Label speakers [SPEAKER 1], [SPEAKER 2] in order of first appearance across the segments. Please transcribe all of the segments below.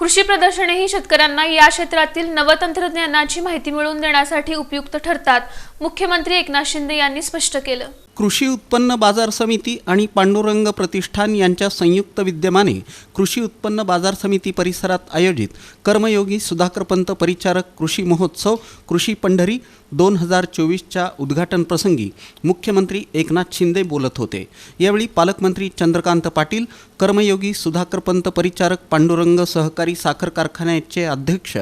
[SPEAKER 1] कृषी प्रदर्शने ही शेतकऱ्यांना या क्षेत्रातील नवतंत्रज्ञानाची माहिती मिळवून देण्यासाठी उपयुक्त ठरतात मुख्यमंत्री एकनाथ शिंदे यांनी स्पष्ट केलं.
[SPEAKER 2] कृषी उत्पन्न बाजार समिती आणि पांडुरंग प्रतिष्ठान यांच्या संयुक्त विद्यमाने कृषी उत्पन्न बाजार समिती परिसरात आयोजित कर्मयोगी सुधाकरपंत परिचारक कृषी महोत्सव कृषी पंढरी दोन हजार चोवीसच्या उद्घाटनप्रसंगी मुख्यमंत्री एकनाथ शिंदे बोलत होते. यावेळी पालकमंत्री चंद्रकांत पाटील कर्मयोगी सुधाकरपंत परिचारक पांडुरंग सहकारी साखर कारखान्याचे अध्यक्ष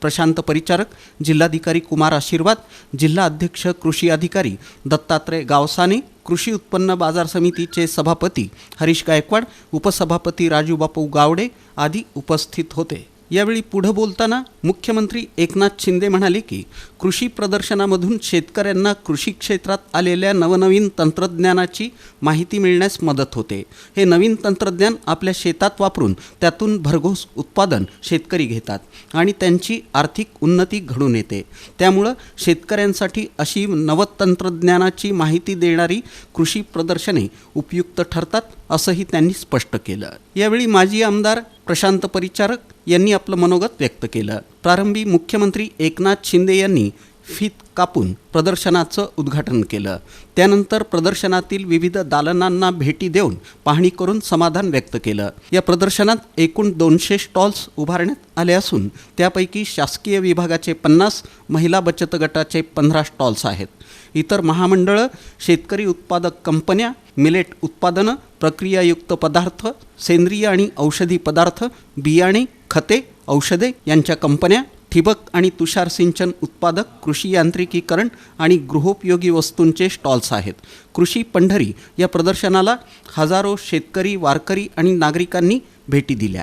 [SPEAKER 2] प्रशांत परिचारक जिल्हाधिकारी कुमार आशीर्वाद जिल्हा अध्यक्ष कृषी अधिकारी दत्तात्रय गावसाने कृषी उत्पन्न बाजार समितीचे सभापती हरीश गायकवाड उपसभापती राजू बापू गावडे आदी उपस्थित होते. यावेळी पुढं बोलताना मुख्यमंत्री एकनाथ शिंदे म्हणाले की कृषी प्रदर्शनामधून शेतकऱ्यांना कृषी क्षेत्रात आलेल्या नवनवीन तंत्रज्ञानाची माहिती मिळण्यास मदत होते. हे नवीन तंत्रज्ञान आपल्या शेतात वापरून त्यातून भरघोस उत्पादन शेतकरी घेतात आणि त्यांची आर्थिक उन्नती घडून येते. त्यामुळं शेतकऱ्यांसाठी अशी नवतंत्रज्ञानाची माहिती देणारी कृषी प्रदर्शने उपयुक्त ठरतात असंही त्यांनी स्पष्ट केलं. यावेळी माजी आमदार प्रशांत परिचारक यांनी आपलं मनोगत व्यक्त केलं. प्रारंभी मुख्यमंत्री एकनाथ शिंदे यांनी फीत कापून प्रदर्शनाचं उद्घाटन केलं. त्यानंतर प्रदर्शनातील विविध दालनांना भेटी देऊन पाहणी करून समाधान व्यक्त केलं. या प्रदर्शनात एकूण दोनशे स्टॉल्स उभारण्यात आले असून त्यापैकी शासकीय विभागाचे पन्नास महिला बचत गटाचे पंधरा स्टॉल्स आहेत. इतर महामंडळं शेतकरी उत्पादक कंपन्या मिलेट उत्पादनं प्रक्रियायुक्त पदार्थ सेंद्रिय आणि औषधी पदार्थ बियाणे खते औषधे यांच्या कंपन्या ठिबक आणि तुषार सिंचन उत्पादक कृषी यांत्रिकीकरण आणि गृहोपयोगी वस्तूंचे स्टॉल्स आहेत. कृषी पंढरी या प्रदर्शनाला हजारो शेतकरी वारकरी आणि नागरिकांनी भेटी दिल्या.